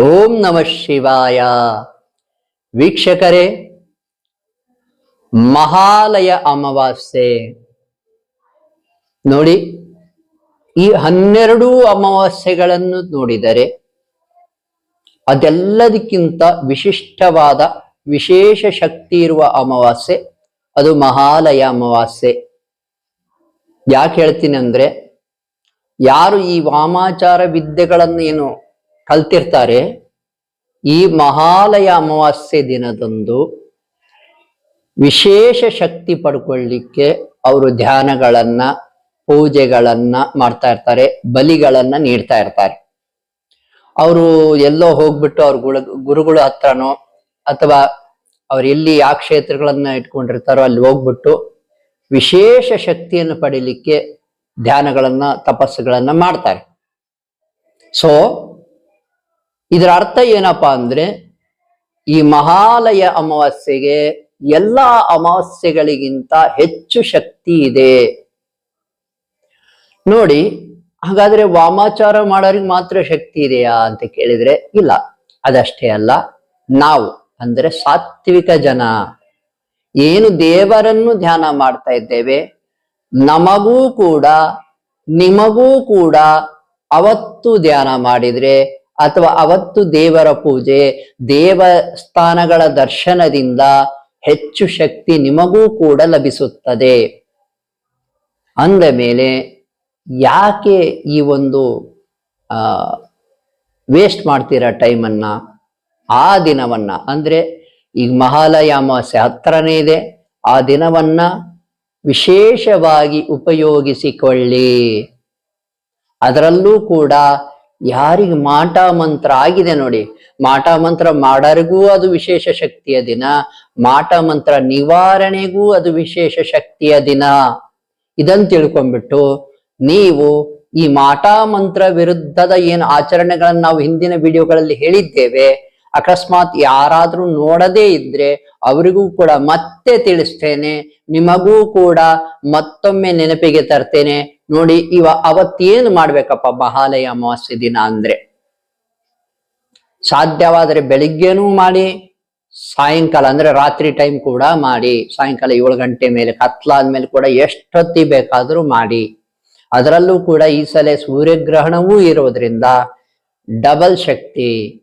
ಓಂ ನಮಃ ಶಿವಾಯ. ವೀಕ್ಷಕರೇ, ಮಹಾಲಯ ಅಮಾವಾಸ್ಯೆ. ನೋಡಿ, ಈ ಹನ್ನೆರಡು ಅಮಾವಾಸ್ಯೆಗಳನ್ನು ನೋಡಿದರೆ ಅದೆಲ್ಲದಕ್ಕಿಂತ ವಿಶಿಷ್ಟವಾದ, ವಿಶೇಷ ಶಕ್ತಿ ಇರುವ ಅಮಾವಾಸ್ಯೆ ಅದು ಮಹಾಲಯ ಅಮಾವಾಸ್ಯೆ. ಯಾಕೆ ಹೇಳ್ತೀನಿ ಅಂದ್ರೆ, ಯಾರು ಈ ವಾಮಾಚಾರ ವಿದ್ಯೆಗಳನ್ನು ಏನು ಕಲ್ತಿರ್ತಾರೆ. ಈ ಮಹಾಲಯ ಅಮಾವಾಸ್ಯೆ ದಿನದಂದು ವಿಶೇಷ ಶಕ್ತಿ ಪಡ್ಕೊಳ್ಳಿಕ್ಕೆ ಅವರು ಧ್ಯಾನಗಳನ್ನ, ಪೂಜೆಗಳನ್ನ ಮಾಡ್ತಾ ಇರ್ತಾರೆ, ಬಲಿಗಳನ್ನ ನೀಡ್ತಾ ಇರ್ತಾರೆ. ಅವರು ಎಲ್ಲೋ ಹೋಗ್ಬಿಟ್ಟು ಅವ್ರ ಗುಳ, ಗುರುಗಳ ಹತ್ರನೋ ಅಥವಾ ಅವ್ರು ಎಲ್ಲಿ ಯಾವ ಕ್ಷೇತ್ರಗಳನ್ನ ಇಟ್ಕೊಂಡಿರ್ತಾರೋ ಅಲ್ಲಿ ಹೋಗ್ಬಿಟ್ಟು ವಿಶೇಷ ಶಕ್ತಿಯನ್ನು ಪಡೀಲಿಕ್ಕೆ ಧ್ಯಾನಗಳನ್ನ, ತಪಸ್ಸುಗಳನ್ನ ಮಾಡ್ತಾರೆ. ಸೊ ಇದರ ಅರ್ಥ ಏನಪ್ಪಾ ಅಂದ್ರೆ ಈ ಮಹಾಲಯ ಅಮಾವಾಸ್ಯೆಗೆ ಎಲ್ಲಾ ಅಮಾವಾಸ್ಯೆಗಳಿಗಿಂತ ಹೆಚ್ಚು ಶಕ್ತಿ ಇದೆ. ನೋಡಿ, ಹಾಗಾದ್ರೆ ವಾಮಾಚಾರ ಮಾಡೋರಿಗೆ ಮಾತ್ರ ಶಕ್ತಿ ಇದೆಯಾ ಅಂತ ಕೇಳಿದ್ರೆ ಇಲ್ಲ. ಅದಷ್ಟೇ ಅಲ್ಲ, ನಾವು ಅಂದ್ರೆ ಸಾತ್ವಿಕ ಜನ. ಏನು ದೇವರನ್ನು ಧ್ಯಾನ ಮಾಡ್ತಾ ಇದ್ದೇವೆ, ನಮಗೂ ಕೂಡ, ನಿಮಗೂ ಕೂಡ ಅವತ್ತು ಧ್ಯಾನ ಮಾಡಿದ್ರೆ ಅಥವಾ ಅವತ್ತು ದೇವರ ಪೂಜೆ, ದೇವಸ್ಥಾನಗಳ ದರ್ಶನದಿಂದ ಹೆಚ್ಚು ಶಕ್ತಿ ನಿಮಗೂ ಕೂಡ ಲಭಿಸುತ್ತದೆ. ಅಂದ ಮೇಲೆ ಯಾಕೆ ಈ ಒಂದು ವೇಸ್ಟ್ ಮಾಡ್ತೀರಾ ಟೈಮನ್ನ? ಆ ದಿನವನ್ನ, ಅಂದ್ರೆ ಈಗ ಮಹಾಲಯ ಅಮಾವಾಸ್ಯೆ ಹತ್ರನೇ ಇದೆ, ಆ ದಿನವನ್ನ ವಿಶೇಷವಾಗಿ ಉಪಯೋಗಿಸಿಕೊಳ್ಳಿ. ಅದರಲ್ಲೂ ಕೂಡ ಯಾರಿಗೆ ಮಾಟ ಮಂತ್ರ ಆಗಿದೆ ನೋಡಿ. ಮಾಟ ಮಂತ್ರ ಮಾಡರಿಗೂ ಅದು ವಿಶೇಷ ಶಕ್ತಿಯ ದಿನ. ಮಾಟ ಮಂತ್ರ ನಿವಾರಣೆಗೂ ಅದು ವಿಶೇಷ ಶಕ್ತಿಯ ದಿನ. ಇದನ್ ತಿಳ್ಕೊಂಡ್ಬಿಟ್ಟು ನೀವು ಈ ಮಾಟ ಮಂತ್ರ ವಿರುದ್ಧದ ಏನು ಆಚರಣೆಗಳನ್ನ ನಾವು ಹಿಂದಿನ ವಿಡಿಯೋಗಳಲ್ಲಿ ಹೇಳಿದ್ದೇವೆ, ಅಕಸ್ಮಾತ್ ಯಾರಾದ್ರೂ ನೋಡದೇ ಇದ್ರೆ ಅವರಿಗೂ ಕೂಡ ಮತ್ತೆ ತಿಳಿಸ್ತೇನೆ, ನಿಮಗೂ ಕೂಡ ಮತ್ತೊಮ್ಮೆ ನೆನಪಿಗೆ ತರ್ತೇನೆ. ನೋಡಿ, ಇವ ಅವತ್ತೇನು ಮಾಡ್ಬೇಕಪ್ಪ ಮಹಾಲಯ ಅಮಾವಾಸ್ಯ ದಿನ ಅಂದ್ರೆ? ಸಾಧ್ಯವಾದರೆ ಬೆಳಿಗ್ಗೆನೂ ಮಾಡಿ, ಸಾಯಂಕಾಲ ಅಂದ್ರೆ ರಾತ್ರಿ ಟೈಮ್ ಕೂಡ ಮಾಡಿ, ಸಾಯಂಕಾಲ ಏಳು ಗಂಟೆ ಮೇಲೆ, ಕತ್ಲಾದ್ಮೇಲೆ ಕೂಡ ಎಷ್ಟೊತ್ತಿ ಬೇಕಾದ್ರೂ ಮಾಡಿ. ಅದರಲ್ಲೂ ಕೂಡ ಈ ಸಲ ಸೂರ್ಯಗ್ರಹಣವೂ ಇರೋದ್ರಿಂದ ಡಬಲ್ ಶಕ್ತಿ.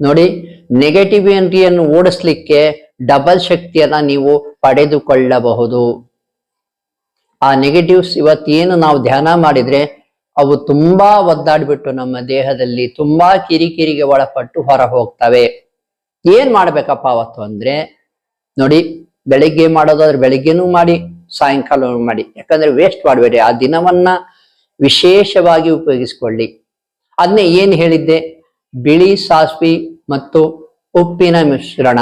ನೋಡಿ ನೆಗೆಟಿವಿಟಿಯನ್ನು ಓಡಿಸ್ಲಿಕ್ಕೆ ಡಬಲ್ ಶಕ್ತಿಯನ್ನ ನೀವು ಪಡೆದುಕೊಳ್ಳಬಹುದು. ಆ ನೆಗೆಟಿವ್ಸ್ ಇವತ್ತೇನು ನಾವು ಧ್ಯಾನ ಮಾಡಿದ್ರೆ ಅವು ತುಂಬಾ ಒದ್ದಾಡ್ಬಿಟ್ಟು ನಮ್ಮ ದೇಹದಲ್ಲಿ ತುಂಬಾ ಕಿರಿಕಿರಿಗೆ ಒಳಪಟ್ಟು ಹೊರ ಹೋಗ್ತವೆ ಏನ್ ಮಾಡ್ಬೇಕಪ್ಪ ಅವತ್ತು ಅಂದ್ರೆ, ನೋಡಿ, ಬೆಳಿಗ್ಗೆ ಮಾಡೋದಾದ್ರೆ ಬೆಳಿಗ್ಗೆನೂ ಮಾಡಿ ಸಾಯಂಕಾಲ ಮಾಡಿ. ಯಾಕಂದ್ರೆ ವೇಸ್ಟ್ ಮಾಡಬೇಡಿ. ಆ ದಿನವನ್ನ ವಿಶೇಷವಾಗಿ ಉಪಯೋಗಿಸ್ಕೊಳ್ಳಿ. ಅದನ್ನೇ ಏನ್ ಹೇಳಿದ್ದೆ? ಬಿಳಿ ಸಾಸ್ವಿ ಮತ್ತು ಉಪ್ಪಿನ ಮಿಶ್ರಣ.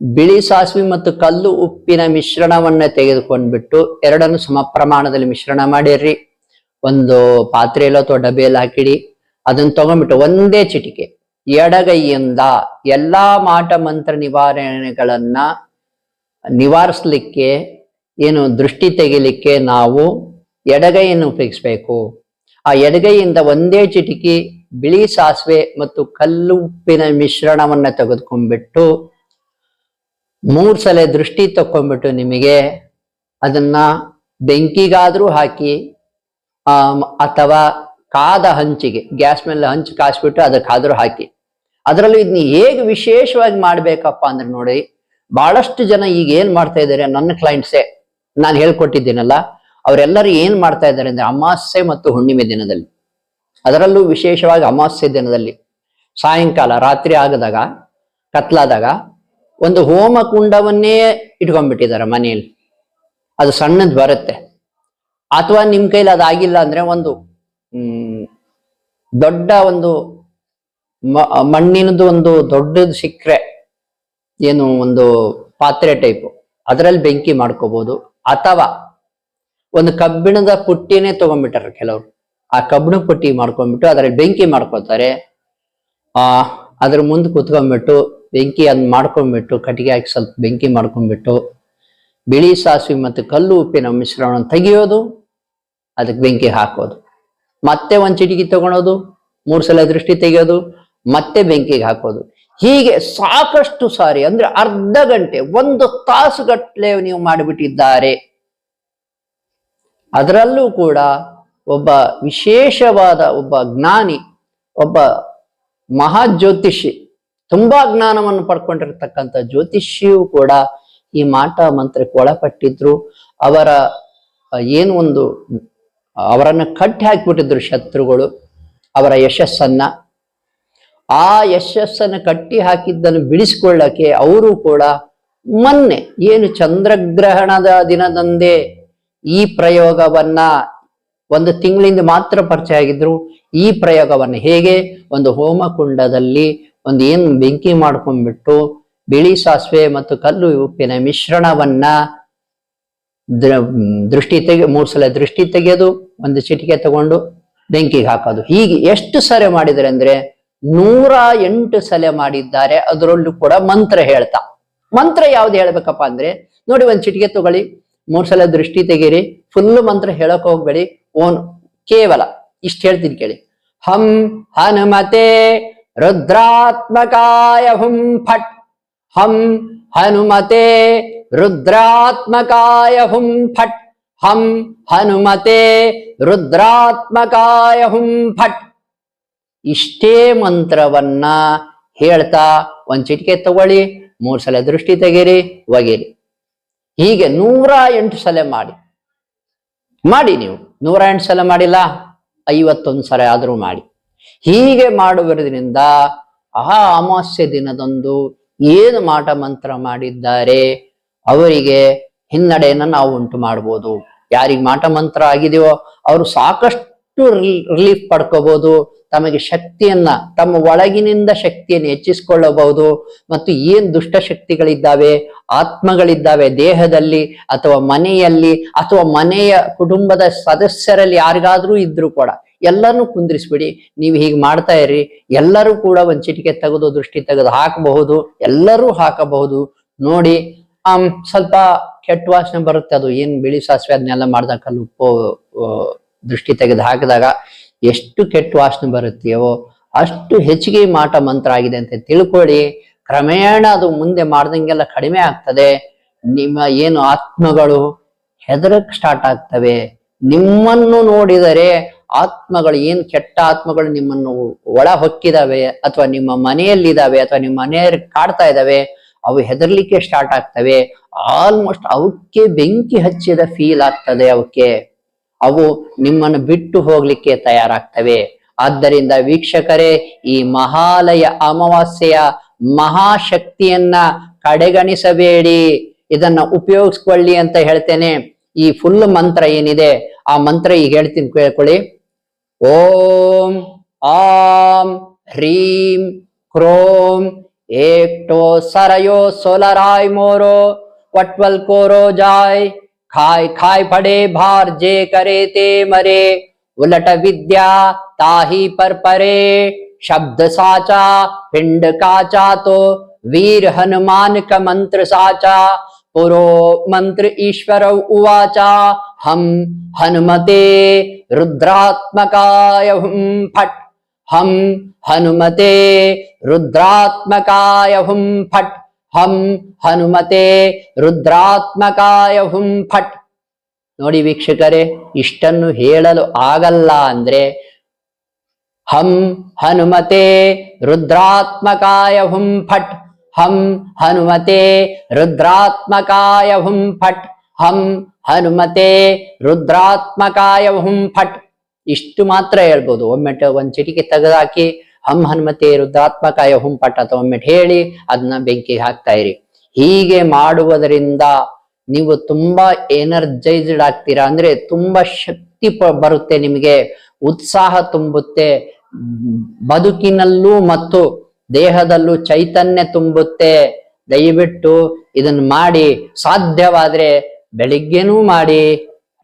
ಬಿಳಿ ಸಾಸಿವೆ ಮತ್ತು ಕಲ್ಲು ಉಪ್ಪಿನ ಮಿಶ್ರಣವನ್ನ ತೆಗೆದುಕೊಂಡ್ಬಿಟ್ಟು ಎರಡನ್ನು ಸಮ ಪ್ರಮಾಣದಲ್ಲಿ ಮಿಶ್ರಣ ಮಾಡಿರ್ರಿ. ಒಂದು ಪಾತ್ರೆಯಲ್ಲೋ ಅಥವಾ ಡಬ್ಬೆಯಲ್ಲಿ ಹಾಕಿಡಿ. ಅದನ್ನ ತಗೊಂಡ್ಬಿಟ್ಟು ಒಂದೇ ಚಿಟಿಕೆ. ಎಡಗೈಯಿಂದ ಎಲ್ಲಾ ಮಾಟ ಮಂತ್ರ ನಿವಾರಣೆಗಳನ್ನ ನಿವಾರಿಸ್ಲಿಕ್ಕೆ ಏನು ದೃಷ್ಟಿ ತೆಗಿಲಿಕ್ಕೆ ನಾವು ಎಡಗೈಯನ್ನು ಉಪಯೋಗಿಸ್ಬೇಕು. ಆ ಎಡಗೈಯಿಂದ ಒಂದೇ ಚಿಟಿಕಿ ಬಿಳಿ ಸಾಸಿವೆ ಮತ್ತು ಕಲ್ಲು ಉಪ್ಪಿನ ಮಿಶ್ರಣವನ್ನ ತೆಗೆದುಕೊಂಡ್ಬಿಟ್ಟು ಮೂರ್ ಸಲ ದೃಷ್ಟಿ ತಕ್ಕೊಂಡ್ಬಿಟ್ಟು ನಿಮಗೆ ಅದನ್ನ ಬೆಂಕಿಗಾದ್ರೂ ಹಾಕಿ ಅಥವಾ ಕಾದ ಹಂಚಿಗೆ, ಗ್ಯಾಸ್ ಮೇಲೆ ಹಂಚು ಕಾಸ್ಬಿಟ್ಟು ಅದಕ್ಕಾದ್ರೂ ಹಾಕಿ. ಅದರಲ್ಲೂ ಇದನ್ನ ಹೇಗೆ ವಿಶೇಷವಾಗಿ ಮಾಡ್ಬೇಕಪ್ಪ ಅಂದ್ರೆ ನೋಡಿ, ಬಹಳಷ್ಟು ಜನ ಈಗ ಏನ್ ಮಾಡ್ತಾ ಇದ್ದಾರೆ ನನ್ನ ಕ್ಲೈಂಟ್ಸೇ ನಾನು ಹೇಳ್ಕೊಟ್ಟಿದ್ದೀನಲ್ಲ, ಅವರೆಲ್ಲರೂ ಏನ್ ಮಾಡ್ತಾ ಇದ್ದಾರೆ ಅಂದ್ರೆ ಅಮಾಸ್ಯೆ ಮತ್ತು ಹುಣ್ಣಿಮೆ ದಿನದಲ್ಲಿ. ಅದರಲ್ಲೂ ವಿಶೇಷವಾಗಿ ಅಮಾವಾಸ್ಯೆ ದಿನದಲ್ಲಿ ಸಾಯಂಕಾಲ, ರಾತ್ರಿ ಆಗದಾಗ, ಕತ್ಲಾದಾಗ ಒಂದು ಹೋಮ ಕುಂಡವನ್ನೇ ಇಟ್ಕೊಂಡ್ಬಿಟ್ಟಿದ್ದಾರೆ ಮನೆಯಲ್ಲಿ. ಅದು ಸಣ್ಣದ್ ಬರುತ್ತೆ. ಅಥವಾ ನಿಮ್ ಕೈಲಿ ಅದಾಗಿಲ್ಲ ಅಂದ್ರೆ ಒಂದು ದೊಡ್ಡ ಒಂದು ಮಣ್ಣಿನದು ಒಂದು ದೊಡ್ಡದು ಸಿಕ್ಕರೆ ಏನು ಒಂದು ಪಾತ್ರೆ ಟೈಪು ಅದರಲ್ಲಿ ಬೆಂಕಿ ಮಾಡ್ಕೋಬಹುದು ಅಥವಾ ಒಂದು ಕಬ್ಬಿಣದ ಪುಟ್ಟಿನೇ ತಗೊಂಡ್ಬಿಟ್ಟಾರೆ ಕೆಲವರು. ಆ ಕಬ್ಬಿಣ ಪುಟ್ಟಿ ಮಾಡ್ಕೊಂಡ್ಬಿಟ್ಟು ಅದರಲ್ಲಿ ಬೆಂಕಿ ಮಾಡ್ಕೋತಾರೆ. ಆ, ಅದ್ರ ಮುಂದೆ ಕುತ್ಕೊಂಡ್ಬಿಟ್ಟು ಬೆಂಕಿ ಅದ್ ಮಾಡ್ಕೊಂಡ್ಬಿಟ್ಟು ಕಟ್ಟಿಗೆ ಹಾಕಿ ಸ್ವಲ್ಪ ಬೆಂಕಿ ಮಾಡ್ಕೊಂಡ್ಬಿಟ್ಟು ಬಿಳಿ ಸಾಸಿವೆ ಮತ್ತು ಕಲ್ಲು ಉಪ್ಪಿನ ಮಿಶ್ರಣ ತೆಗೆಯೋದು, ಅದಕ್ಕೆ ಬೆಂಕಿ ಹಾಕೋದು. ಮತ್ತೆ ಒಂದ್ ಚಿಟಿಕಿ ತಗೊಳೋದು, ಮೂರ್ ಸಲ ದೃಷ್ಟಿ ತೆಗೆಯೋದು, ಮತ್ತೆ ಬೆಂಕಿಗೆ ಹಾಕೋದು. ಹೀಗೆ ಸಾಕಷ್ಟು ಸಾರಿ, ಅಂದ್ರೆ ಅರ್ಧ ಗಂಟೆ, ಒಂದು ತಾಸು ಗಟ್ಟಲೆ ನೀವು ಮಾಡಿಬಿಟ್ಟಿದ್ದಾರೆ. ಅದರಲ್ಲೂ ಕೂಡ ಒಬ್ಬ ವಿಶೇಷವಾದ ಒಬ್ಬ ಜ್ಞಾನಿ, ಒಬ್ಬ ಮಹಾ ಜ್ಯೋತಿಷಿ ತುಂಬಾ ಜ್ಞಾನವನ್ನು ಪಡ್ಕೊಂಡಿರ್ತಕ್ಕಂಥ ಜ್ಯೋತಿಷಿಯು ಕೂಡ ಈ ಮಾಟ ಮಂತ್ರಕ್ಕೆ ಒಳಪಟ್ಟಿದ್ರು. ಅವರ ಏನು ಒಂದು, ಅವರನ್ನು ಕಟ್ಟಿ ಹಾಕಿಬಿಟ್ಟಿದ್ರು ಶತ್ರುಗಳು, ಅವರ ಯಶಸ್ಸನ್ನ. ಆ ಯಶಸ್ಸನ್ನು ಕಟ್ಟಿ ಹಾಕಿದ್ದನ್ನು ಬಿಡಿಸಿಕೊಳ್ಳಕ್ಕೆ ಅವರು ಕೂಡ ಮೊನ್ನೆ ಏನು ಚಂದ್ರಗ್ರಹಣದ ದಿನದಂದೇ ಈ ಪ್ರಯೋಗವನ್ನ ಒಂದು ತಿಂಗಳಿಂದ ಮಾತ್ರ ಪರಿಚಯ ಆಗಿದ್ರು. ಈ ಪ್ರಯೋಗವನ್ನ ಹೇಗೆ? ಒಂದು ಹೋಮಕುಂಡದಲ್ಲಿ ಒಂದು ಏನು ಬೆಂಕಿ ಮಾಡ್ಕೊಂಡ್ಬಿಟ್ಟು ಬಿಳಿ ಸಾಸಿವೆ ಮತ್ತು ಕಲ್ಲು ಉಪ್ಪಿನ ಮಿಶ್ರಣವನ್ನ ದೃಷ್ಟಿ ತೆಗೆ, ಮೂರು ಸಲ ದೃಷ್ಟಿ ತೆಗೆದು ಒಂದು ಚಿಟಿಕೆ ತಗೊಂಡು ಬೆಂಕಿಗೆ ಹಾಕೋದು. ಹೀಗೆ ಎಷ್ಟು ಸಲ ಮಾಡಿದರೆ ಅಂದ್ರೆ ನೂರ ಎಂಟು ಸಲ ಮಾಡಿದ್ದಾರೆ, ಅದರಲ್ಲೂ ಕೂಡ ಮಂತ್ರ ಹೇಳ್ತಾ. ಮಂತ್ರ ಯಾವ್ದು ಹೇಳ್ಬೇಕಪ್ಪ ಅಂದ್ರೆ, ನೋಡಿ ಒಂದ್ ಚಿಟಿಕೆ ತಗೊಳ್ಳಿ, ಮೂರ್ ಸಲ ದೃಷ್ಟಿ ತೆಗೀರಿ ಫುಲ್ ಮಂತ್ರ ಹೇಳಕ್ ಹೋಗ್ಬೇಡಿ, ಓನ್ ಕೇವಲ, ಇಷ್ಟು ಹೇಳ್ತೀನಿ ಕೇಳಿ. ಹಂ ಹನುಮತೆ ರುದ್ರಾತ್ಮಕಾಯ ಹುಂ ಫಟ್, ಹಂ ಹನುಮತೆ, ರುದ್ರಾತ್ಮಕಾಯ ಹುಂ ಫಟ್, ಹಂ ಹನುಮತೆ, ರುದ್ರಾತ್ಮಕಾಯ ಹುಂ ಫಟ್. ಇಷ್ಟೇ ಮಂತ್ರವನ್ನ ಹೇಳ್ತಾ ಒಂದ್ ಚಿಟಿಕೆ ತಗೊಳ್ಳಿ, ಮೂರ್ ಸಲ ದೃಷ್ಟಿ ತೆಗೀರಿ ಒಗೀರಿ ಹೀಗೆ ನೂರ ಎಂಟು ಸಲ ಮಾಡಿ. ಮಾಡಿ ನೀವು. ನೂರ ಎಂಟು ಸಲ ಮಾಡಿಲ್ಲ, ಐವತ್ತೊಂದು ಸಲ ಆದರೂ ಮಾಡಿ. ಹೀಗೆ ಮಾಡುವುದರಿಂದ ಆ ಅಮಾವಾಸ್ಯೆ ದಿನದಂದು ಏನು ಮಾಟ ಮಂತ್ರ ಮಾಡಿದ್ದಾರೆ? ಅವರಿಗೆ ಹಿನ್ನಡೆಯನ್ನ ನಾವು ಉಂಟು ಮಾಡ್ಬೋದು. ಯಾರಿಗೆ ಮಾಟ ಮಂತ್ರ ಆಗಿದೆಯೋ ಅವರು ಸಾಕಷ್ಟು ರಿಲೀಫ್ ಪಡ್ಕೋಬಹುದು ತಮಗೆ ಶಕ್ತಿಯನ್ನ, ತಮ್ಮ ಒಳಗಿನಿಂದ ಶಕ್ತಿಯನ್ನು ಹೆಚ್ಚಿಸಿಕೊಳ್ಳಬಹುದು. ಮತ್ತು ಏನ್ ದುಷ್ಟ ಶಕ್ತಿಗಳಿದ್ದಾವೆ, ಆತ್ಮಗಳಿದ್ದಾವೆ, ದೇಹದಲ್ಲಿ ಅಥವಾ ಮನೆಯಲ್ಲಿ ಅಥವಾ ಮನೆಯ ಕುಟುಂಬದ ಸದಸ್ಯರಲ್ಲಿ ಯಾರಿಗಾದ್ರೂ ಇದ್ರು ಕೂಡ ಎಲ್ಲರನ್ನೂ ಕುಂದಿರಿಸ್ಬಿಡಿ. ನೀವು ಹೀಗೆ ಮಾಡ್ತಾ ಇರ್ರಿ ಎಲ್ಲರೂ ಕೂಡ ಒಂದು ಚಿಟಿಕೆ ತೆಗೆದು, ದೃಷ್ಟಿ ತೆಗೆದು ಹಾಕಬಹುದು. ಎಲ್ಲರೂ ಹಾಕಬಹುದು. ನೋಡಿ ಆ ಸ್ವಲ್ಪ ಕೆಟ್ಟ ವಾಸನೆ ಬರುತ್ತೆ ಅದು. ಏನ್ ಬಿಳಿ ಸಾಸಿವೆ ಅದನ್ನೆಲ್ಲ ಮಾಡಿದಾಗ ಕಲ್ಲು ಉಪ್ಪು ದೃಷ್ಟಿ ತೆಗೆದು ಹಾಕಿದಾಗ ಎಷ್ಟು ಕೆಟ್ಟ ವಾಸನೆ ಬರುತ್ತೆಯೋ, ಅಷ್ಟು ಹೆಚ್ಚಿಗೆ ಮಾಟ ಮಂತ್ರ ಆಗಿದೆ ಅಂತ ತಿಳ್ಕೊಳ್ಳಿ. ಕ್ರಮೇಣ ಅದು ಮುಂದೆ ಮಾಡ್ದಂಗೆಲ್ಲ ಕಡಿಮೆ ಆಗ್ತದೆ. ನಿಮ್ಮ ಏನು ಆತ್ಮಗಳು ಹೆದರಕ್ ಸ್ಟಾರ್ಟ್ ಆಗ್ತವೆ. ನಿಮ್ಮನ್ನು ನೋಡಿದರೆ ಆತ್ಮಗಳು ಏನ್ ಕೆಟ್ಟ ಆತ್ಮಗಳು ನಿಮ್ಮನ್ನು ಒಳ ಹೊಕ್ಕಿದಾವೆ ಅಥವಾ ನಿಮ್ಮ ಮನೆಯಲ್ಲಿದ್ದಾವೆ ಅಥವಾ ನಿಮ್ಮ ಮನೆಯವ್ರಿಗೆ ಕಾಡ್ತಾ ಇದ್ದಾವೆ ಅವು ಹೆದರ್ಲಿಕ್ಕೆ ಸ್ಟಾರ್ಟ್ ಆಗ್ತವೆ. ಆಲ್ಮೋಸ್ಟ್ ಅವಕ್ಕೆ ಬೆಂಕಿ ಹಚ್ಚಿದ ಫೀಲ್ ಆಗ್ತದೆ ಅವಕ್ಕೆ. ಅವು ನಿಮ್ಮನ್ನು ಬಿಟ್ಟು ಹೋಗ್ಲಿಕ್ಕೆ ತಯಾರಾಗ್ತವೆ. ಆದ್ದರಿಂದ ವೀಕ್ಷಕರೇ, ಈ ಮಹಾಲಯ ಅಮಾವಾಸ್ಯೆಯ ಮಹಾಶಕ್ತಿಯನ್ನ ಕಡೆಗಣಿಸಬೇಡಿ. ಇದನ್ನ ಉಪಯೋಗಿಸ್ಕೊಳ್ಳಿ ಅಂತ ಹೇಳ್ತೇನೆ. ಈ ಫುಲ್ ಮಂತ್ರ ಏನಿದೆ? ಆ ಮಂತ್ರ ಈಗ ಹೇಳ್ತೀನಿ ಕೇಳ್ಕೊಳ್ಳಿ. ओम आम ઓમ આમ હ્રીમ ક્રોમ એકટો સરયો मोरो पटवल को रो जाय, खाय खाय પડે भार जे करे ते मरे, उलट विद्या ताही पर परे, शब्द साचा पिंड काचा तो वीर हनुमान का मंत्र साचा, पुरो मंत्र ईश्वर उवाचा ಹಂ ಹನುಮತೆ ರುದ್ರಾತ್ಮಕಾಯ ಹುಂ ಫಟ್. ಹಂ ಹನುಮತೆ ರುದ್ರಾತ್ಮಕಾಯ ಹುಂ ಫಟ್. ಹಂ ಹನುಮತೆ ರುದ್ರಾತ್ಮಕಾಯ ಹುಂ ಫಟ್. ನೋಡಿ ವೀಕ್ಷಕರೇ, ಇಷ್ಟನ್ನು ಹೇಳಲು ಆಗಲ್ಲ ಅಂದ್ರೆ ಹಂ ಹನುಮತೆ ರುದ್ರಾತ್ಮಕಾಯ ಹುಂ ಫಟ್. ಹಂ ಹನುಮತೆ ರುದ್ರಾತ್ಮಕಾಯ ಹುಂ ಫಟ್. ಹಂ ಹನುಮತೆ ರುದ್ರಾತ್ಮಕಾಯ ಹುಂ ಫಟ್. ಇಷ್ಟು ಮಾತ್ರ ಹೇಳ್ಬೋದು. ಒಮ್ಮೆಟ್ ಒಂದು ಚಿಟಿಕೆ ತೆಗೆದಾಕಿ ಹಂ ಹನುಮತೆ ರುದ್ರಾತ್ಮಕಾಯ ಹುಂ ಫಟ್ ಅಥವಾ ಒಮ್ಮೆಟ್ ಹೇಳಿ ಅದನ್ನ ಬೆಂಕಿಗೆ ಹಾಕ್ತಾ ಇರಿ. ಹೀಗೆ ಮಾಡುವುದರಿಂದ ನೀವು ತುಂಬಾ ಎನರ್ಜೈಸ್ಡ್ ಆಗ್ತೀರಾ ಅಂದ್ರೆ ತುಂಬಾ ಶಕ್ತಿ ಬರುತ್ತೆ ನಿಮಗೆ. ಉತ್ಸಾಹ ತುಂಬುತ್ತೆ. ಬದುಕಿನಲ್ಲೂ ಮತ್ತು ದೇಹದಲ್ಲೂ ಚೈತನ್ಯ ತುಂಬುತ್ತೆ. ದಯವಿಟ್ಟು ಇದನ್ನ ಮಾಡಿ. ಸಾಧ್ಯವಾದ್ರೆ ಬೆಳಿಗ್ಗೆನೂ ಮಾಡಿ,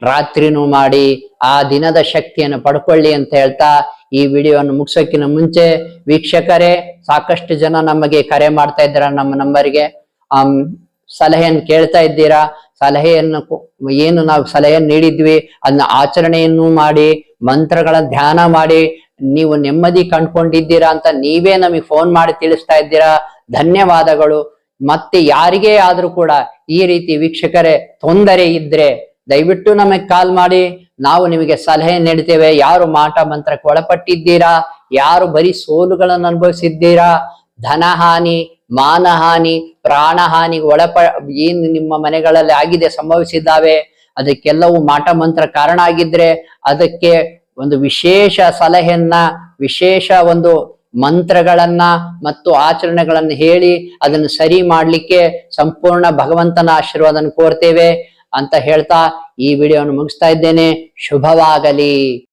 ರಾತ್ರಿನೂ ಮಾಡಿ, ಆ ದಿನದ ಶಕ್ತಿಯನ್ನು ಪಡ್ಕೊಳ್ಳಿ ಅಂತ ಹೇಳ್ತಾ ಈ ವಿಡಿಯೋವನ್ನು ಮುಗಿಸೋಕ್ಕಿಂತ ಮುಂಚೆ ವೀಕ್ಷಕರೇ, ಸಾಕಷ್ಟು ಜನ ನಮಗೆ ಕರೆ ಮಾಡ್ತಾ ಇದ್ದೀರ ನಮ್ಮ ನಂಬರ್ಗೆ. ಆಮ್, ಸಲಹೆಯನ್ನು ಕೇಳ್ತಾ ಇದ್ದೀರಾ? ಸಲಹೆಯನ್ನು ಏನು ನಾವು ಸಲಹೆಯನ್ನು ನೀಡಿದ್ವಿ, ಅದನ್ನ ಆಚರಣೆಯನ್ನು ಮಾಡಿ, ಮಂತ್ರಗಳ ಧ್ಯಾನ ಮಾಡಿ, ನೀವು ನೆಮ್ಮದಿ ಕಂಡ್ಕೊಂಡಿದ್ದೀರಾ ಅಂತ ನೀವೇ ನಮಗೆ ಫೋನ್ ಮಾಡಿ ತಿಳಿಸ್ತಾ ಇದ್ದೀರಾ. ಧನ್ಯವಾದಗಳು. ಮತ್ತೆ ಯಾರಿಗೇ ಆದ್ರೂ ಕೂಡ ಈ ರೀತಿ ವೀಕ್ಷಕರೇ ತೊಂದರೆ ಇದ್ರೆ ದಯವಿಟ್ಟು ನಮಗೆ ಕಾಲ್ ಮಾಡಿ. ನಾವು ನಿಮಗೆ ಸಲಹೆ ನೀಡ್ತೇವೆ. ಯಾರು ಮಾಟ ಮಂತ್ರಕ್ಕೆ ಒಳಪಟ್ಟಿದ್ದೀರಾ? ಯಾರು ಬರೀ ಸೋಲುಗಳನ್ನು ಅನುಭವಿಸಿದ್ದೀರಾ? ಧನಹಾನಿ, ಮಾನಹಾನಿ ಪ್ರಾಣಹಾನಿಗೆ ಒಳಪ ಏನು ನಿಮ್ಮ ಮನೆಗಳಲ್ಲಿ ಆಗಿದೆ, ಸಂಭವಿಸಿದ್ದಾವೆ? ಅದಕ್ಕೆಲ್ಲವೂ ಮಾಟ ಮಂತ್ರ ಕಾರಣ ಆಗಿದ್ರೆ ಅದಕ್ಕೆ ಒಂದು ವಿಶೇಷ ಸಲಹೆಯನ್ನ, ವಿಶೇಷ ಒಂದು ಮಂತ್ರಗಳನ್ನ ಮತ್ತು ಆಚರಣೆಗಳನ್ನು ಹೇಳಿ ಅದನ್ನು ಸರಿ ಮಾಡಲಿಕ್ಕೆ ಸಂಪೂರ್ಣ ಭಗವಂತನ ಆಶೀರ್ವಾದನ ಕೋರ್ತೇವೆ ಅಂತ ಹೇಳ್ತಾ ಈ ವಿಡಿಯೋವನ್ನು ಮುಗಿಸ್ತಾ ಇದ್ದೇನೆ. ಶುಭವಾಗಲಿ.